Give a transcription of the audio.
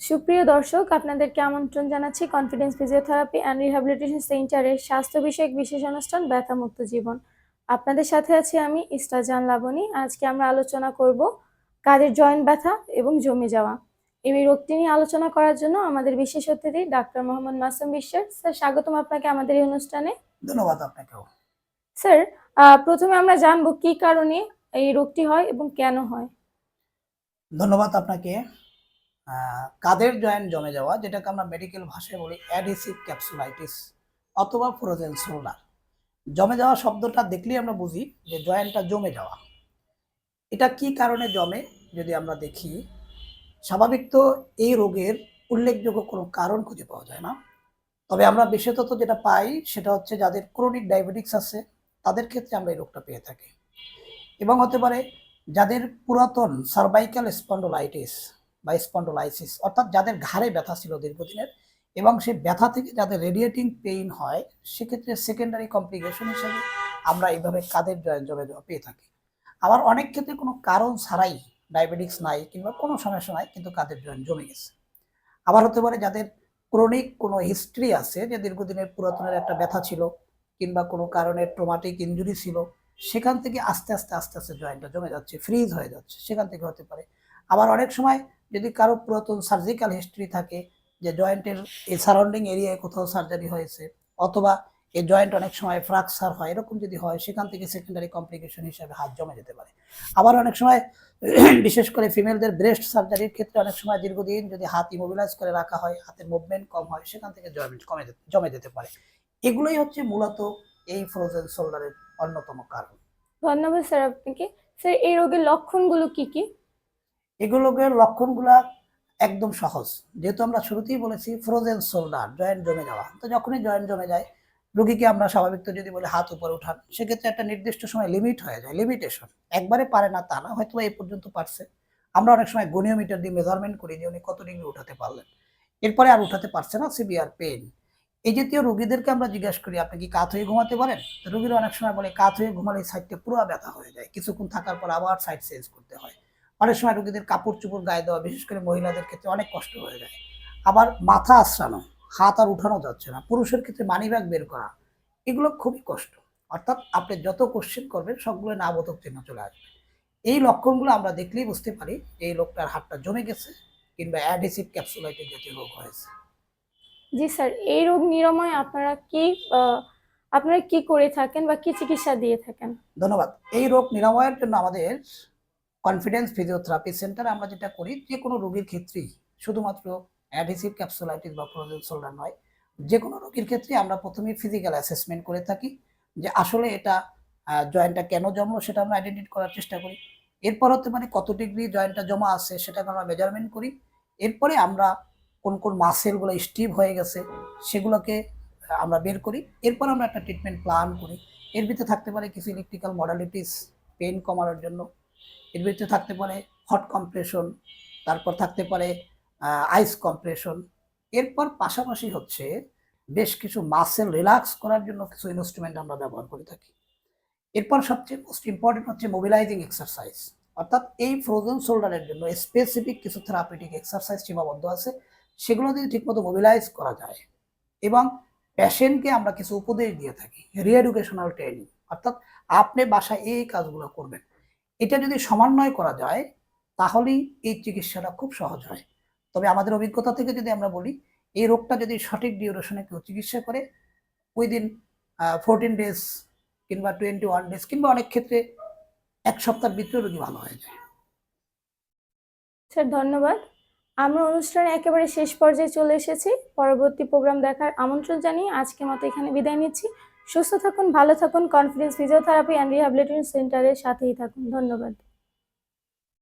সুপ্রিয় দর্শক আপনাদেরকে আমন্ত্রণ জানাচ্ছি কনফিডেন্স ফিজিওথেরাপি অ্যান্ড রিহ্যাবিলিটেশন সেন্টারের স্বাস্থ্য বিষয়ক বিশেষ অনুষ্ঠান ব্যথামুক্ত জীবন। আপনাদের সাথে আছি আমি ইস্তাজান লাবণী। আজকে আমরা আলোচনা করব কাজের জয়েন্ট ব্যথা এবং জমে যাওয়া। এই রোগটি নিয়ে আলোচনা করার জন্য আমাদের বিশেষ অতিথি ডাক্তার মোহাম্মদ মাসুম বিশ্বাস। স্যার স্বাগতম আপনাকে আমাদের এই অনুষ্ঠানে। ধন্যবাদ আপনাকেও। স্যার প্রথমে আমরা জানব কি কারণে এই রোগটি হয় এবং কেন হয়। ধন্যবাদ আপনাকে। কাদের জয়েন্ট জমে যাওয়া, যেটাকে আমরা মেডিকেল ভাষায় বলি অ্যাডিসিভ ক্যাপসুলাইটিস অথবা ফ্রোজেন শোল্ডার জমে যাওয়া শব্দটা দেখলেই আমরা বুঝি যে জয়েন্টটা জমে যাওয়া। এটা কি কারণে জমে? যদি আমরা দেখি, স্বাভাবিক তো এই রোগের উল্লেখযোগ্য কোনো কারণ খুঁজে পাওয়া যায় না। তবে আমরা বিশেষত যেটা পাই, সেটা হচ্ছে যাদের ক্রনিক ডায়াবেটিক্স আছে, তাদের ক্ষেত্রে আমরা এই রোগটা পেয়ে থাকি। এবং হতে পারে যাদের পুরাতন সার্ভাইকাল স্পন্ডোলাইটিস বা স্পন্ডোলাইসিস অর্থাৎ যাদের ঘাড়ে ব্যথা ছিল দীর্ঘদিনের এবং সেই ব্যথা থেকে যাদের রেডিয়েটিং পেইন হয়, সেক্ষেত্রে সেকেন্ডারি কমপ্লিকেশন হিসেবে আমরা এইভাবে কাদের জমে যাওয়া পেয়ে থাকি। আবার অনেক ক্ষেত্রে কোনো কারণ ছাড়াই ডায়াবেটিক্স নাই কিংবা কোনো সমস্যা নাই, কিন্তু কাদের জয়েন্ট জমে গেছে। আবার হতে পারে যাদের ক্রনিক কোনো হিস্ট্রি আছে যে দীর্ঘদিনের পুরাতনের একটা ব্যথা ছিল কিংবা কোনো কারণে ট্রোমাটিক ইঞ্জুরি ছিল, সেখান থেকে আস্তে আস্তে আস্তে আস্তে জয়েন্টটা জমে যাচ্ছে ফ্রিজ হয়ে যাচ্ছে, সেখান থেকে হতে পারে। আবার অনেক সময় যদি কারও পুরাতন সার্জিক্যাল হিস্ট্রি থাকে, যে জয়েন্টের এই সারাউন্ডিং এরিয়ায় কোথাও সার্জারি হয়েছে, অথবা এই জয়েন্ট অনেক সময় ফ্র্যাকচার হয়, এরকম যদি হয়, সেখান থেকে সেকেন্ডারি কমপ্লিকেশন হিসাবে হাত জমে যেতে পারে। আবার অনেক সময় বিশেষ করে ফিমেলদের ব্রেস্ট সার্জারির ক্ষেত্রে অনেক সময় দীর্ঘদিন যদি হাত ইমোবিলাইজ করে রাখা হয়, হাতের মুভমেন্ট কম হয়, সেখান থেকে জয়েন্ট কমে জমে যেতে পারে। এগুলোই হচ্ছে মূলত এই ফ্রোজেন শোল্ডারের অন্যতম কারণ। ধন্যবাদ স্যার আপনাকে। স্যার, এই রোগের লক্ষণগুলো কি কি? এগুলোকে লক্ষণগুলা একদম সহজ। যেহেতু আমরা শুরুতেই বলেছি ফ্রোজেন শোল্ডার জয়েন্ট জমে যাওয়া। তো যখনই জয়েন্ট জমে যায়, রুগীকে আমরা স্বাভাবিক তো যদি বলি হাত উপরে উঠান, সেক্ষেত্রে একটা নির্দিষ্ট সময় লিমিট হয়ে যায় লিমিটেশন একবারে পারে না তা না হয়তো এই পর্যন্ত পারছে। আমরা অনেক সময় গনিওমিটার দিয়ে মেজারমেন্ট করি যে উনি কত ডিগ্রি উঠাতে পারলেন। এরপরে আর উঠাতে পারছে না সিভিয়ার পেন এই জাতীয় রুগীদেরকে আমরা জিজ্ঞেস করি, আপনি কি কাত হয়ে ঘুমাতে পারেন? রুগীরা অনেক সময় বলে, কাত হয়ে ঘুমালে সাইডটা পুরো ব্যথা হয়ে যায়। কিছুক্ষণ থাকার পর আবার সাইড চেঞ্জ করতে হয়। অনেক সময় রোগীদের কাপড় চুপড় গায়ে দেওয়া বিশেষ করে মহিলাদের ক্ষেত্রে অনেক কষ্ট হয়ে যায়। আবার মাথা আশ্রানো হাত আর উঠানো যাচ্ছে না পুরুষের ক্ষেত্রে মানিব্যাগ বের করা এগুলো খুবই কষ্ট। অর্থাৎ আপনি যত কোশ্চেন করবেন সবগুলো না বোধক চিহ্ন চলে আসবে। এই লক্ষণগুলো আমরা দেখলেই বুঝতে পারি যে এই লোকটার হাতটা জমে গেছে কিংবা অ্যাডিসিভ ক্যাপসুলাইটিস জাতীয় রোগ হয়েছে। জি স্যার এই রোগ নিরাময় আপনারা কি আপনারা কি করে থাকেন বা কি চিকিৎসা দিয়ে থাকেন? ধন্যবাদ। এই রোগ নিরাময়ের জন্য আমাদের কনফিডেন্স ফিজিওথেরাপি সেন্টার আমরা যেটা করি, যে কোনো রোগীর ক্ষেত্রেই, শুধুমাত্র অ্যাডিসিভ ক্যাপসুলাইটিস বা ফ্রোজেন শোল্ডার নয়, যে কোনো রোগীর ক্ষেত্রে আমরা প্রথমে ফিজিক্যাল অ্যাসেসমেন্ট করে থাকি, যে আসলে এটা জয়েন্টটা কেন জমলো সেটা আমরা আইডেন্টিফাই করার চেষ্টা করি। এরপর হতে মানে কত ডিগ্রি জয়েন্টটা জমা আছে সেটাকে আমরা মেজারমেন্ট করি। এরপরে আমরা কোন কোন মাসেলগুলো স্টিভ হয়ে গেছে সেগুলোকে আমরা বের করি। এরপর আমরা একটা ট্রিটমেন্ট প্ল্যান করি। এর ভিতরে থাকতে পারে কিছু ইলেকট্রিক্যাল মডালিটিস পেন কমানোর জন্য। এর ভিতরে থাকতে পারে হট কম্প্রেশন তারপর থাকতে পারে আইস কম্প্রেশন এরপর পাশাপাশি হচ্ছে বেশ কিছু মাসেল রিল্যাক্স করার জন্য কিছু ইনস্ট্রুমেন্ট আমরা ব্যবহার করে থাকি। এরপর সবচেয়ে মোস্ট ইম্পর্টেন্ট হচ্ছে মোবিলাইজিং এক্সারসাইজ অর্থাৎ এই ফ্রোজেন শোল্ডারের জন্য স্পেসিফিক কিছু থেরাপিটিক এক্সারসাইজ সীমাবদ্ধ আছে, সেগুলো যদি ঠিকমতো মোবিলাইজ করা যায় এবং পেশেন্টকে আমরা কিছু উপদেশ দিয়ে থাকি রিএডুকেশনাল ট্রেনিং অর্থাৎ আপনি বাসায় এই কাজগুলো করবেন। এটা যদি সমন্বয় করা যায়, তাহলেই এই চিকিৎসাটা খুব সহজ হয়। তবে আমাদের অভিজ্ঞতা থেকে যদি আমরা বলি, এই রোগটা যদি সঠিক ডিউরেশনে কেউ চিকিৎসা করে উইদিন ফোরটিন ডেজ কিংবা টোয়েন্টি ওয়ান ডেজ কিংবা অনেক ক্ষেত্রে এক সপ্তাহের ভিতরে রোগী ভালো হয়ে যায়। স্যার, ধন্যবাদ। আমরা অনুষ্ঠানে একেবারে শেষ পর্যায়ে চলে এসেছি। পরবর্তী প্রোগ্রাম দেখার আমন্ত্রণ জানিয়ে আজকের মতো এখানে বিদায় নিচ্ছি। সুস্থ থাকুন ভালো থাকুন কনফিডেন্স ফিজিওথেরাপি অ্যান্ড রিহ্যাবিলিটেশন সেন্টারের সাথেই থাকুন। ধন্যবাদ।